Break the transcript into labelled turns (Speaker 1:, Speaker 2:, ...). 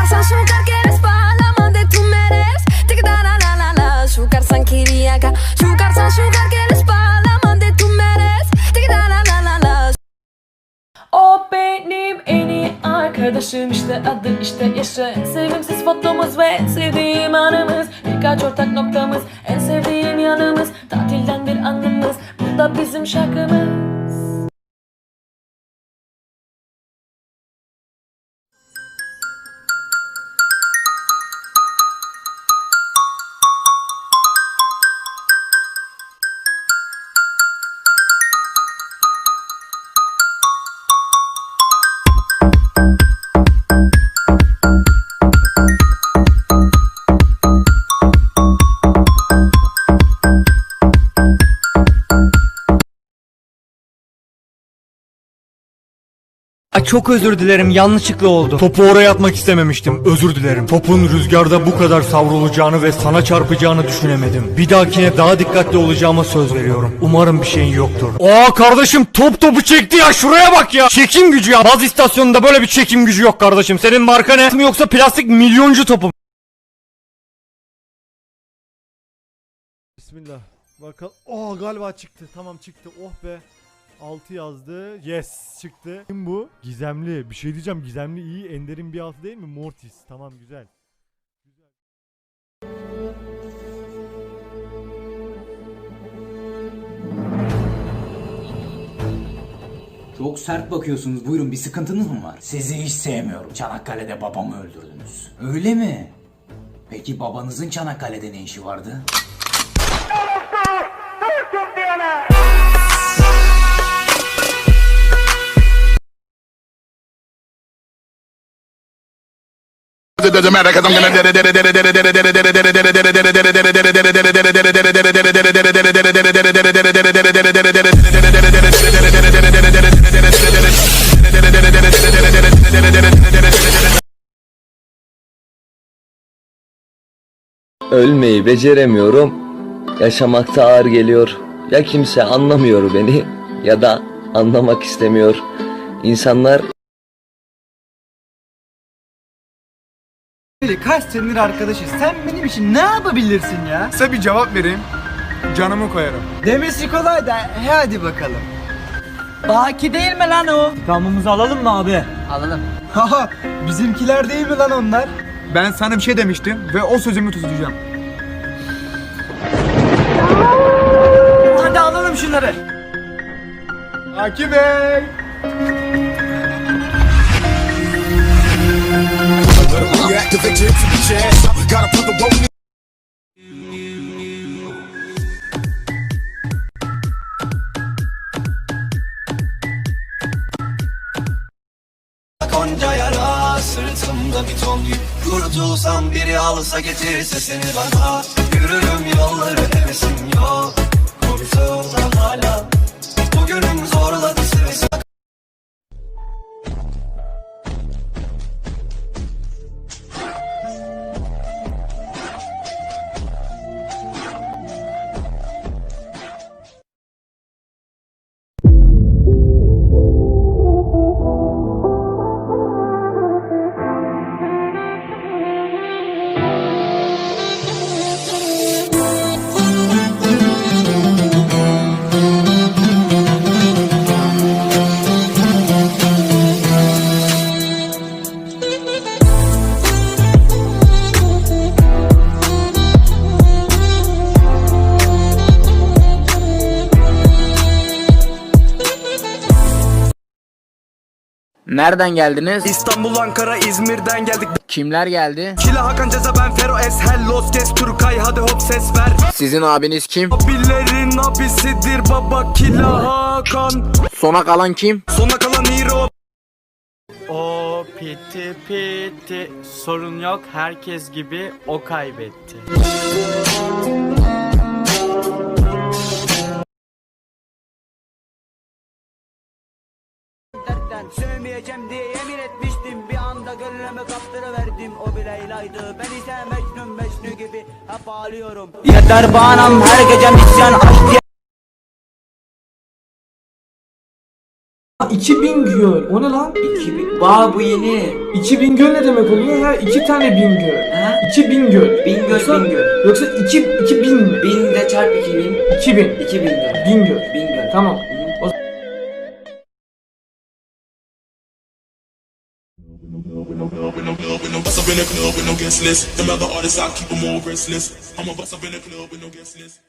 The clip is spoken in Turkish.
Speaker 1: Şukarsan şukar quieres pa' la amante tú me eres la la la la Şukarsan kiriyaka Şukarsan şukar quieres pa' la amante tú me eres Tic da la la la la.
Speaker 2: O benim en arkadaşım işte adı işte yaşı. Sevimsiz fotomuz ve sevdiğim anımız. Birkaç ortak noktamız en sevdiğim yanımız. Tatilden bir anımız. Bu da bizim şarkımız
Speaker 3: Ay, Çok özür dilerim yanlışlıkla oldu.
Speaker 4: Topu oraya atmak istememiştim. Özür dilerim. Topun rüzgarda bu kadar savrulacağını ve sana çarpacağını düşünemedim. Bir dahakine daha dikkatli olacağıma söz veriyorum. Umarım bir şeyin yoktur. Aa kardeşim top topu çekti ya şuraya bak ya. Çekim gücü ya. Baz istasyonunda böyle bir çekim gücü yok kardeşim. Senin marka ne? Mi Yoksa plastik milyoncu topu mu?
Speaker 5: Bismillah. Bakalım. Oh galiba çıktı. Tamam çıktı. Oh be. 6 yazdı. Yes çıktı. Kim bu? Gizemli. Bir şey diyeceğim. Gizemli iyi. Ender'in bir altı değil mi? Mortis. Tamam güzel.
Speaker 6: Çok sert bakıyorsunuz. Buyurun bir sıkıntınız mı var? Sizi hiç sevmiyorum. Çanakkale'de babamı öldürdünüz. Öyle mi? Peki babanızın Çanakkale'de ne işi vardı?
Speaker 7: It doesn't matter because I'm gonna.
Speaker 8: Ölmeyi beceremiyorum. Yaşamakta ağır geliyor. Ya kimse anlamıyor beni ya da anlamak istemiyor. İnsanlar
Speaker 3: Kaç senedir arkadaşız. Sen benim için ne yapabilirsin ya?
Speaker 9: Size bir cevap vereyim. Canımı koyarım.
Speaker 3: Demesi kolay da he hadi bakalım. Baki değil mi lan o? Kamımızı alalım mı abi? Alalım. Haha bizimkiler değil mi lan onlar?
Speaker 9: Ben sana bir şey demiştim ve o sözümü tutacağım.
Speaker 3: Hadi alalım şunları.
Speaker 9: Aki Bey!
Speaker 10: Konca yara sırtımda bir ton yük Kurtulsam biri alsa getirse seni bana. Yürürüm yolları hevesim
Speaker 3: Nereden geldiniz?
Speaker 10: İstanbul, Ankara, İzmir'den geldik
Speaker 3: Kimler geldi?
Speaker 10: Kila Hakan Ceza ben Fero Eshel Los Kes Turkay hadi hop ses ver
Speaker 3: Sizin abiniz kim?
Speaker 10: Abillerin abisidir baba Kila Hakan
Speaker 3: Sona kalan kim?
Speaker 10: Sona kalan hero
Speaker 11: O piti piti sorun yok herkes gibi o kaybetti.
Speaker 10: Sevmeyeceğim diye yemin etmiştim Bir anda gönlümü kaptırıverdim O bir Leyla'ydı Ben ise Mecnun Mecnun gibi hep ağlıyorum Yeter bağnam her gece misyan aşk diye
Speaker 3: 2000 göl. O ne lan?
Speaker 12: 2000. Vaa bu yeni.
Speaker 3: 2000 göl ne demek oluyor? Ha iki tane bin göl.
Speaker 12: Ha?
Speaker 3: 2000 göl.
Speaker 12: Bin göl,
Speaker 3: Yoksa,
Speaker 12: bin göl.
Speaker 3: Yoksa 2 2000 mi?
Speaker 12: Bin de çarp 2000.
Speaker 3: 2000.
Speaker 12: 2000 göl.
Speaker 3: Bin göl.
Speaker 12: Bin göl.
Speaker 3: Tamam.
Speaker 13: Bust up in the club with no guest list. Them other artists, I keep them all restless. I'm a bust up in the club with no guest list.